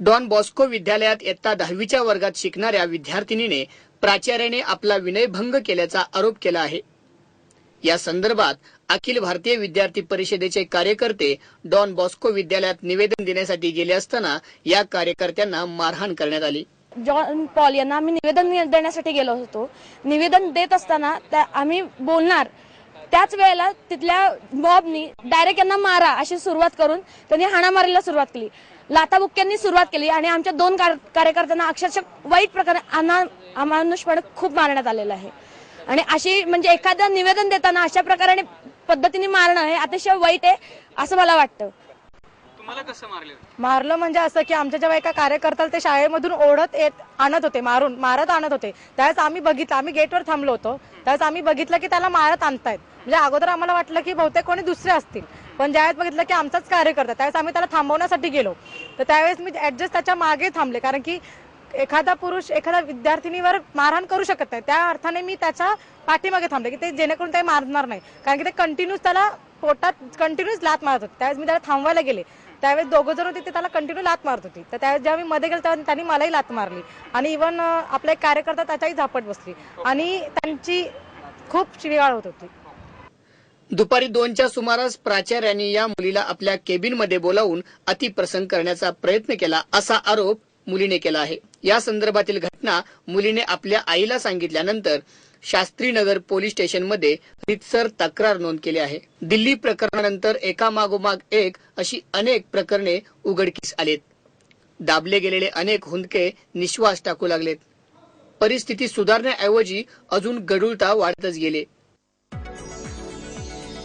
Don Bosco विद्यालयात इयत्ता दहावीच्या वर्गात शिकणाऱ्या विद्यार्थिनीने प्राचार्याने आपला विनयभंग केल्याचा आरोप केला आहे. या संदर्भात अखिल भारतीय विद्यार्थी परिषदेचे कार्यकर्ते डॉन बॉस्को विद्यालयात निवेदन देण्यासाठी गेले असताना या कार्यकर्त्यांना मारहाण करण्यात आली. जॉन पॉल यांना आम्ही निवेदन देण्यासाठी गेलो होतो. निवेदन देत असताना त्या आम्ही बोलणार त्याच वेळेला तिथल्या मॉबनी डायरेक्ट यांना मारा अशी सुरुवात करून त्यांनी हाणामारीला सुरुवात केली. लाताबुक्क्यांनी सुरुवात केली आणि आमच्या दोन कार- कार्यकर्त्यांना अक्षरशः वाईट प्रकारे अना अमानुषपणे खूप मारण्यात आलेलं आहे. आणि अशी म्हणजे एखादं निवेदन देताना अशा प्रकारे पद्धतीने मारणं हे अतिशय वाईट आहे असं मला वाटतं. तुम्हाला कसं मारले? मारलं म्हणजे असं की आमच्या जेव्हा एका कार्यकर्त्याला ते शाळेमधून ओढत येत आणत होते मारून मारत आणत होते. त्यावेळेस आम्ही बघितलं आम्ही गेटवर थांबलो होतो. त्यावेळेस आम्ही बघितलं की त्याला मारत आणतायत. म्हणजे अगोदर आम्हाला वाटलं की बहुतेक कोणी दुसरे असतील. पण ज्यावेळेस बघितलं की आमचाच कार्यकर्ता त्यावेळेस आम्ही त्याला थांबवण्यासाठी गेलो. तर त्यावेळेस मी ऍडजस्ट त्याच्यामागे थांबले. कारण की एखादा पुरुष एखाद्या विद्यार्थिनीवर मारहाण करू शकत नाही. त्या अर्थाने मी त्याच्या पाठीमागे थांबले की ते जेणेकरून ते मारणार नाही. कारण की ते कंटिन्यूस त्याला पोटात कंटिन्यूस लात मारत होते. त्यावेळेस मी त्याला थांबवायला गेले. त्यावेळेस दोघं जण होते ते त्याला कंटिन्यू लात मारत होती. तर त्यावेळेस जेव्हा मी मध्ये गेलो तेव्हा त्यांनी मलाही लात मारली. आणि इव्हन आपला एक कार्यकर्ता त्याच्याही झापट बसली. आणि त्यांची खूप शिवीगाळ होत होती. दुपारी दोनच्या सुमारास प्राचार्यांनी या मुलीला आपल्या केबिनमध्ये बोलावून अतिप्रसंग करण्याचा प्रयत्न केला असा आरोप मुलीने केला आहे. या संदर्भातील घटना मुलीने आपल्या आईला सांगितल्यानंतर शास्त्रीनगर पोलीस स्टेशनमध्ये रितसर तक्रार नोंद केली आहे. दिल्ली प्रकरणानंतर एकामागोमाग एक अशी अनेक प्रकरणे उघडकीस आलेत. दाबले गेलेले अनेक हुंदके निश्वास टाकू लागलेत. परिस्थिती सुधारण्याऐवजी अजून गडुळता वाढतच गेले.